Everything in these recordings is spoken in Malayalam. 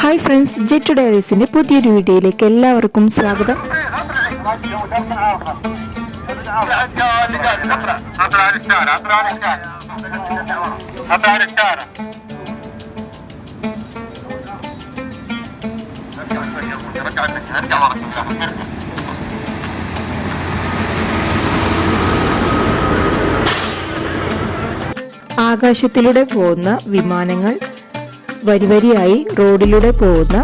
ഹായ് ഫ്രണ്ട്സ് ജെറ്റു ഡയറീസിന്റെ പുതിയൊരു വീഡിയോയിലേക്ക് എല്ലാവർക്കും സ്വാഗതം. ആകാശത്തിലൂടെ പോകുന്ന വിമാനങ്ങൾ വരിവരിയായി റോഡിലൂടെ പോകുന്ന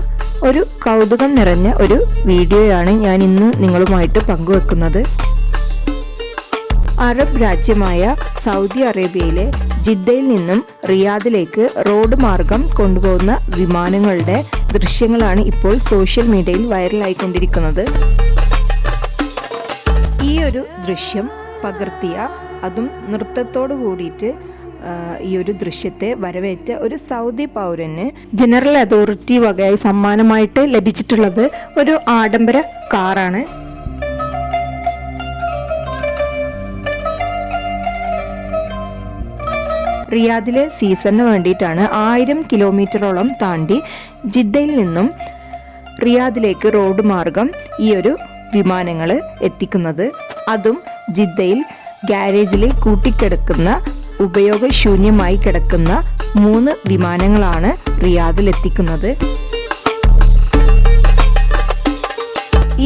ഒരു കൗതുകം നിറഞ്ഞ ഒരു വീഡിയോയാണ് ഞാൻ ഇന്ന് നിങ്ങളുമായിട്ട് പങ്കുവെക്കുന്നത്. അറബ് രാജ്യമായ സൗദി അറേബ്യയിലെ ജിദ്ദയിൽ നിന്നും റിയാദിലേക്ക് റോഡ് മാർഗം കൊണ്ടുപോകുന്ന വിമാനങ്ങളുടെ ദൃശ്യങ്ങളാണ് ഇപ്പോൾ സോഷ്യൽ മീഡിയയിൽ വൈറലായിക്കൊണ്ടിരിക്കുന്നത്. ഈ ഒരു ദൃശ്യം പകർത്തിയ അതും നൃത്തത്തോടു കൂടിയിട്ട് ഈ ഒരു ദൃശ്യത്തെ വരവേറ്റ ഒരു സൗദി പൗരന് ജനറൽ അതോറിറ്റി വകയായി സമ്മാനമായിട്ട് ലഭിച്ചിട്ടുള്ളത് ഒരു ആഡംബര കാറാണ്. റിയാദിലെ സീസണിന് വേണ്ടിയിട്ടാണ് ആയിരം കിലോമീറ്ററോളം താണ്ടി ജിദ്ദയിൽ നിന്നും റിയാദിലേക്ക് റോഡ് മാർഗം ഈ ഒരു വിമാനങ്ങൾ എത്തിക്കുന്നത്. അതും ജിദ്ദയിൽ ഗാരേജിൽ കൂട്ടിക്കിടക്കുന്ന ഉപയോഗശൂന്യമായി കിടക്കുന്ന മൂന്ന് വിമാനങ്ങളാണ് റിയാദിൽ എത്തിക്കുന്നത്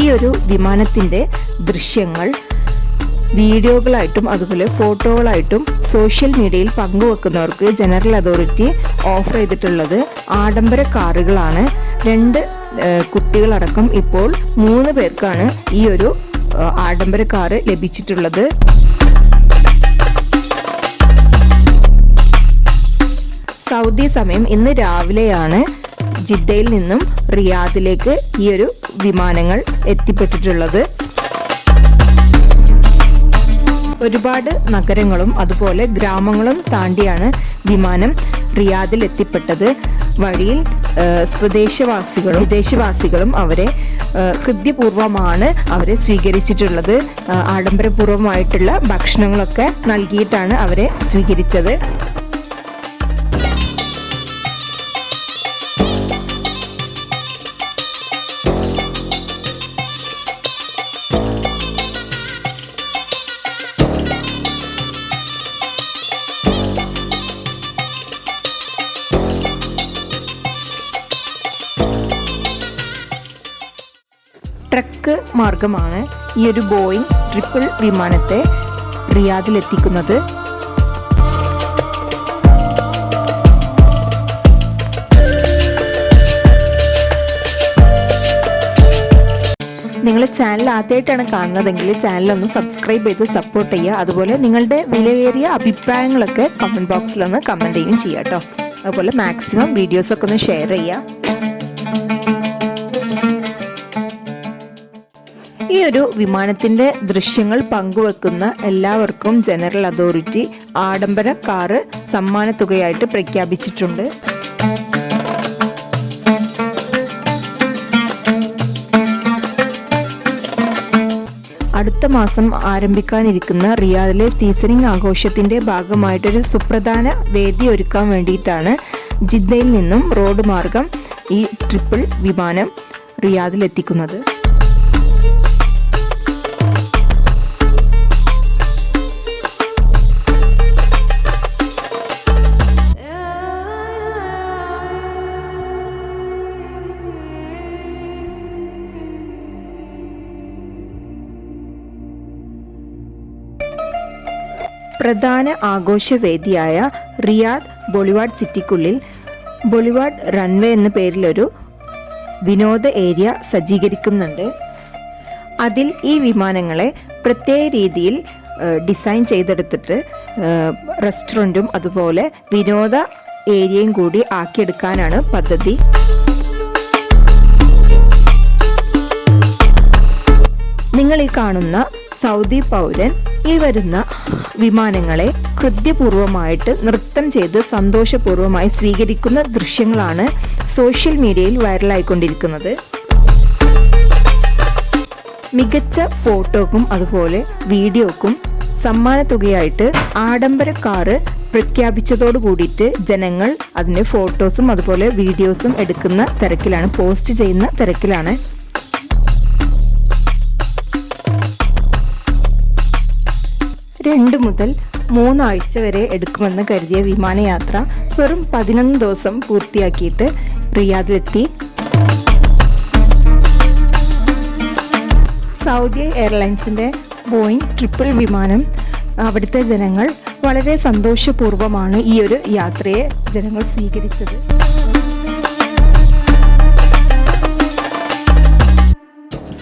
ഈ ഒരു വിമാനത്തിന്റെ ദൃശ്യങ്ങൾ വീഡിയോകളായിട്ടും അതുപോലെ ഫോട്ടോകളായിട്ടും സോഷ്യൽ മീഡിയയിൽ പങ്കുവെക്കുന്നവർക്ക് ജനറൽ അതോറിറ്റി ഓഫർ ചെയ്തിട്ടുള്ളത് ആഡംബര കാറുകളാണ്. രണ്ട് കുട്ടികളടക്കം ഇപ്പോൾ മൂന്ന് പേർക്കാണ് ഈ ഒരു ആഡംബര കാറ് ലഭിച്ചിട്ടുള്ളത്. സൗദി സമയം ഇന്ന് രാവിലെയാണ് ജിദ്ദയിൽ നിന്നും റിയാദിലേക്ക് ഈ ഒരു വിമാനങ്ങൾ എത്തിപ്പെട്ടിട്ടുള്ളത്. ഒരുപാട് നഗരങ്ങളും അതുപോലെ ഗ്രാമങ്ങളും താണ്ടിയാണ് വിമാനം റിയാദിൽ എത്തിപ്പെട്ടത്. വഴിയിൽ സ്വദേശവാസികളും വിദേശവാസികളും അവരെ ഹൃദ്യപൂർവമാണ് അവരെ സ്വീകരിച്ചിട്ടുള്ളത്. ആഡംബരപൂർവമായിട്ടുള്ള ഭക്ഷണങ്ങളൊക്കെ നൽകിയിട്ടാണ് അവരെ സ്വീകരിച്ചത്. ട്രക്ക് മാർഗമാണ് ഈ ഒരു ബോയിങ് ട്രിപ്പിൾ വിമാനത്തെ റിയാദിൽ എത്തിക്കുന്നത് നിങ്ങൾ ചാനൽ ആദ്യമായിട്ടാണ് കാണുന്നതെങ്കിൽ ചാനൽ ഒന്ന് സബ്സ്ക്രൈബ് ചെയ്ത് സപ്പോർട്ട് ചെയ്യുക. അതുപോലെ നിങ്ങളുടെ വിലയേറിയ അഭിപ്രായങ്ങളൊക്കെ കമന്റ് ബോക്സിലൊന്ന് കമന്റ് ചെയ്യുകയും ചെയ്യാം കേട്ടോ അതുപോലെ മാക്സിമം വീഡിയോസൊക്കെ ഒന്ന് ഷെയർ ചെയ്യുക. ഈ ഒരു വിമാനത്തിന്റെ ദൃശ്യങ്ങൾ പങ്കുവെക്കുന്ന എല്ലാവർക്കും ജനറൽ അതോറിറ്റി ആഡംബര കാറ് സമ്മാനത്തുകയായിട്ട് പ്രഖ്യാപിച്ചിട്ടുണ്ട്. അടുത്ത മാസം ആരംഭിക്കാനിരിക്കുന്ന റിയാദിലെ സീസണിംഗ് ആഘോഷത്തിന്റെ ഭാഗമായിട്ടൊരു സുപ്രധാന വേദി ഒരുക്കാൻ വേണ്ടിയിട്ടാണ് ജിദ്ദയിൽ നിന്നും റോഡ് മാർഗം ഈ ട്രിപ്പിൾ വിമാനം റിയാദിൽ പ്രധാന ആഘോഷവേദിയായ റിയാദ് ബൊളിവാർഡ് സിറ്റിക്കുള്ളിൽ ബൊളിവാർഡ് റൺവേ എന്ന പേരിലൊരു വിനോദ ഏരിയ സജ്ജീകരിക്കുന്നുണ്ട്. അതിൽ ഈ വിമാനങ്ങളെ പ്രത്യേക രീതിയിൽ ഡിസൈൻ ചെയ്തെടുത്തിട്ട് റെസ്റ്റോറന്റും അതുപോലെ വിനോദ ഏരിയയും കൂടി ആക്കിയെടുക്കാനാണ് പദ്ധതി. നിങ്ങൾ ഈ കാണുന്ന സൗദി പൗരൻ ഈ വരുന്ന വിമാനങ്ങളെ ഹൃദ്യപൂർവമായിട്ട് നൃത്തം ചെയ്ത് സന്തോഷപൂർവമായി സ്വീകരിക്കുന്ന ദൃശ്യങ്ങളാണ് സോഷ്യൽ മീഡിയയിൽ വൈറലായിക്കൊണ്ടിരിക്കുന്നത്. മികച്ച ഫോട്ടോക്കും അതുപോലെ വീഡിയോക്കും സമ്മാനത്തുകയായിട്ട് ആഡംബര കാറ് പ്രഖ്യാപിച്ചതോട് കൂടിയിട്ട് ജനങ്ങൾ അതിന് ഫോട്ടോസും അതുപോലെ വീഡിയോസും എടുക്കുന്ന തിരക്കിലാണ് പോസ്റ്റ് ചെയ്യുന്ന തിരക്കിലാണ് രണ്ട് മുതൽ മൂന്നാഴ്ച വരെ എടുക്കുമെന്ന് കരുതിയ വിമാനയാത്ര വെറും പതിനൊന്ന് ദിവസം പൂർത്തിയാക്കിയിട്ട് റിയാദിലെത്തി. സൗദി എയർലൈൻസിന്റെ ബോയിങ് ട്രിപ്പിൾ വിമാനം അവിടുത്തെ ജനങ്ങൾ വളരെ സന്തോഷപൂർവമാണ് ഈ ഒരു യാത്രയെ ജനങ്ങൾ സ്വീകരിച്ചത്.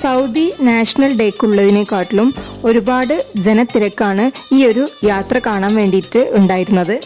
സൗദി നാഷണൽ ഡേക്കുള്ളതിനെക്കാട്ടിലും ഒരുപാട് ജനത്തിരക്കാണ് ഈ ഒരു യാത്ര കാണാൻ വേണ്ടിയിട്ട് ഉണ്ടായിരുന്നത്.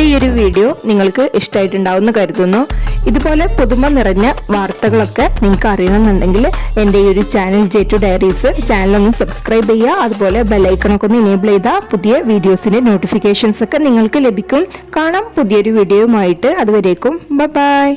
എന്റെ ഈ ഒരു വീഡിയോ നിങ്ങൾക്ക് ഇഷ്ടമായിട്ടുണ്ടാവുമെന്ന് കരുതുന്നു. ഇതുപോലെ പുതുമ നിറഞ്ഞ വാർത്തകളൊക്കെ നിങ്ങൾക്ക് അറിയണമെന്നുണ്ടെങ്കിൽ എന്റെ ഈ ഒരു ചാനൽ ജെ ടു ഡയറീസ് ചാനലൊന്ന് സബ്സ്ക്രൈബ് ചെയ്യുക. അതുപോലെ ബെല്ലൈക്കണൊക്കെ ഒന്ന് എനേബിൾ ചെയ്താൽ പുതിയ വീഡിയോസിന്റെ നോട്ടിഫിക്കേഷൻസ് ഒക്കെ നിങ്ങൾക്ക് ലഭിക്കും. കാണാം പുതിയൊരു വീഡിയോയുമായിട്ട് അതുവരേക്കും ബൈ